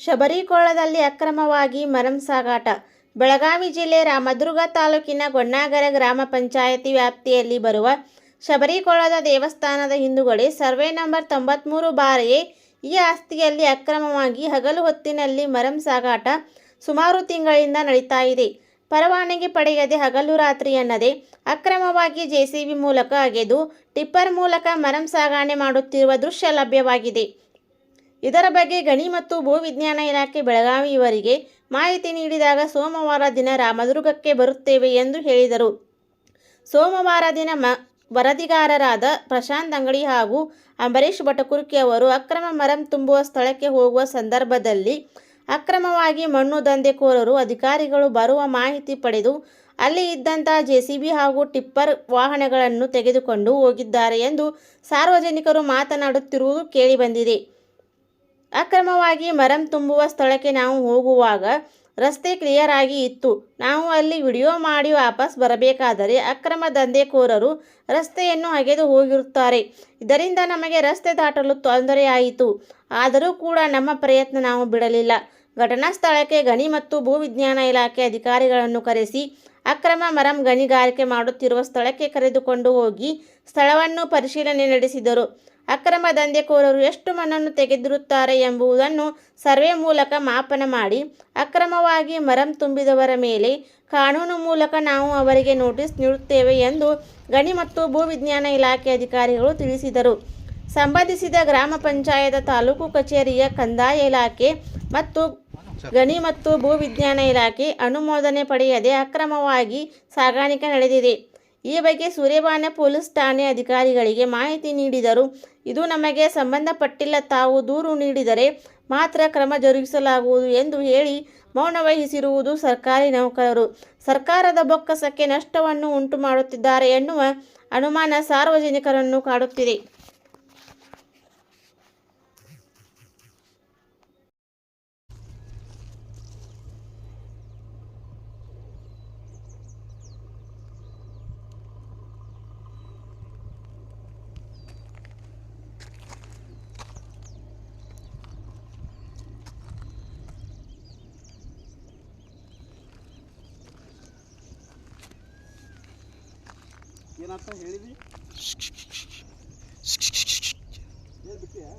ಶಬರಿಕೊಳ್ಳದಲ್ಲಿ ಅಕ್ರಮವಾಗಿ ಮರಂ ಸಾಗಾಟ. ಬೆಳಗಾವಿ ಜಿಲ್ಲೆ ರಾಮದುರ್ಗ ತಾಲೂಕಿನ ಗೊಣ್ಣಾಗರ ಗ್ರಾಮ ಪಂಚಾಯತಿ ವ್ಯಾಪ್ತಿಯಲ್ಲಿ ಬರುವ ಶಬರಿಕೋಳದ ದೇವಸ್ಥಾನದ ಹಿಂದುಗಡೆ ಸರ್ವೆ ನಂಬರ್ ತೊಂಬತ್ತ್ಮೂರು ಬಾರಿಯೇ ಈ ಆಸ್ತಿಯಲ್ಲಿ ಅಕ್ರಮವಾಗಿ ಹಗಲು ಹೊತ್ತಿನಲ್ಲಿ ಮರಂ ಸಾಗಾಟ ಸುಮಾರು ತಿಂಗಳಿಂದ ನಡೀತಾ ಇದೆ. ಪರವಾನಗಿ ಪಡೆಯದೆ ಹಗಲು ರಾತ್ರಿ ಎನ್ನದೆ ಅಕ್ರಮವಾಗಿ ಜೆಸಿಬಿ ಮೂಲಕ ಅಗೆದು ಟಿಪ್ಪರ್ ಮೂಲಕ ಮರಂ ಸಾಗಣೆ ಮಾಡುತ್ತಿರುವ ದೃಶ್ಯ ಲಭ್ಯವಾಗಿದೆ. ಇದರ ಬಗ್ಗೆ ಗಣಿ ಮತ್ತು ಭೂವಿಜ್ಞಾನ ಇಲಾಖೆ ಬೆಳಗಾವಿ ಇವರಿಗೆ ಮಾಹಿತಿ ನೀಡಿದಾಗ ಸೋಮವಾರ ದಿನ ರಾಮದುರ್ಗಕ್ಕೆ ಬರುತ್ತೇವೆ ಎಂದು ಹೇಳಿದರು. ಸೋಮವಾರ ದಿನ ಮ, ವರದಿಗಾರರಾದ ಪ್ರಶಾಂತ್ ಅಂಗಡಿ ಹಾಗೂ ಅಂಬರೀಷ್ ಭಟಕುರ್ಕಿ ಅವರು ಅಕ್ರಮ ಮರಂ ತುಂಬುವ ಸ್ಥಳಕ್ಕೆ ಹೋಗುವ ಸಂದರ್ಭದಲ್ಲಿ ಅಕ್ರಮವಾಗಿ ಮಣ್ಣು ದಂಧೆಕೋರರು ಅಧಿಕಾರಿಗಳು ಬರುವ ಮಾಹಿತಿ ಪಡೆದು ಅಲ್ಲಿ ಇದ್ದಂಥ ಜೆಸಿಬಿ ಹಾಗೂ ಟಿಪ್ಪರ್ ವಾಹನಗಳನ್ನು ತೆಗೆದುಕೊಂಡು ಹೋಗಿದ್ದಾರೆ ಎಂದು ಸಾರ್ವಜನಿಕರು ಮಾತನಾಡುತ್ತಿರುವುದು ಕೇಳಿಬಂದಿದೆ. ಅಕ್ರಮವಾಗಿ ಮರಂ ತುಂಬುವ ಸ್ಥಳಕ್ಕೆ ನಾವು ಹೋಗುವಾಗ ರಸ್ತೆ ಕ್ಲಿಯರ್ ಆಗಿ ಇತ್ತು. ನಾವು ಅಲ್ಲಿ ವಿಡಿಯೋ ಮಾಡಿ ವಾಪಸ್ ಬರಬೇಕಾದರೆ ಅಕ್ರಮ ದಂಧೆಕೋರರು ರಸ್ತೆಯನ್ನು ಅಗೆದು ಹೋಗಿರುತ್ತಾರೆ. ಇದರಿಂದ ನಮಗೆ ರಸ್ತೆ ದಾಟಲು ತೊಂದರೆಯಾಯಿತು. ಆದರೂ ಕೂಡ ನಮ್ಮ ಪ್ರಯತ್ನ ನಾವು ಬಿಡಲಿಲ್ಲ. ಘಟನಾ ಸ್ಥಳಕ್ಕೆ ಗಣಿ ಮತ್ತು ಭೂವಿಜ್ಞಾನ ಇಲಾಖೆ ಅಧಿಕಾರಿಗಳನ್ನು ಕರೆಸಿ ಅಕ್ರಮ ಮರಂ ಗಣಿಗಾರಿಕೆ ಮಾಡುತ್ತಿರುವ ಸ್ಥಳಕ್ಕೆ ಕರೆದುಕೊಂಡು ಹೋಗಿ ಸ್ಥಳವನ್ನು ಪರಿಶೀಲನೆ ನಡೆಸಿದರು. ಅಕ್ರಮ ದಂಧೆಕೋರರು ಎಷ್ಟು ಮಣ್ಣನ್ನು ತೆಗೆದಿರುತ್ತಾರೆ ಎಂಬುದನ್ನು ಸರ್ವೆ ಮೂಲಕ ಮಾಪನ ಮಾಡಿ ಅಕ್ರಮವಾಗಿ ಮರಂ ತುಂಬಿದವರ ಮೇಲೆ ಕಾನೂನು ಮೂಲಕ ನಾವು ಅವರಿಗೆ ನೋಟಿಸ್ ನೀಡುತ್ತೇವೆ ಎಂದು ಗಣಿ ಮತ್ತು ಭೂವಿಜ್ಞಾನ ಇಲಾಖೆ ಅಧಿಕಾರಿಗಳು ತಿಳಿಸಿದರು. ಸಂಬಂಧಿಸಿದ ಗ್ರಾಮ ಪಂಚಾಯತ ತಾಲೂಕು ಕಚೇರಿಯ ಕಂದಾಯ ಇಲಾಖೆ ಮತ್ತು ಗಣಿ ಮತ್ತು ಭೂವಿಜ್ಞಾನ ಇಲಾಖೆ ಅನುಮೋದನೆ ಪಡೆಯದೆ ಅಕ್ರಮವಾಗಿ ಸಾಗಾಣಿಕೆ ನಡೆದಿದೆ. ಈ ಬಗ್ಗೆ ಸೂರ್ಯಪಾನ ಪೊಲೀಸ್ ಠಾಣೆ ಅಧಿಕಾರಿಗಳಿಗೆ ಮಾಹಿತಿ ನೀಡಿದರು, ಇದು ನಮಗೆ ಸಂಬಂಧಪಟ್ಟಿಲ್ಲ. ತಾವು ದೂರು ನೀಡಿದರೆ ಮಾತ್ರ ಕ್ರಮ ಜರುಗಿಸಲಾಗುವುದು ಎಂದು ಹೇಳಿ ಮೌನ ವಹಿಸಿರುವುದು ಸರ್ಕಾರಿ ನೌಕರರು. ಸರ್ಕಾರದ ಬೊಕ್ಕಸಕ್ಕೆ ನಷ್ಟವನ್ನು ಉಂಟು ಮಾಡುತ್ತಿದ್ದಾರೆ ಎನ್ನುವ ಅನುಮಾನ ಸಾರ್ವಜನಿಕರನ್ನು ಕಾಡುತ್ತಿದೆ. ಏನಂತ ಹೇಳಿದ್ರಿ? ಏನು ಬಿಟ್ಟಿಯಾ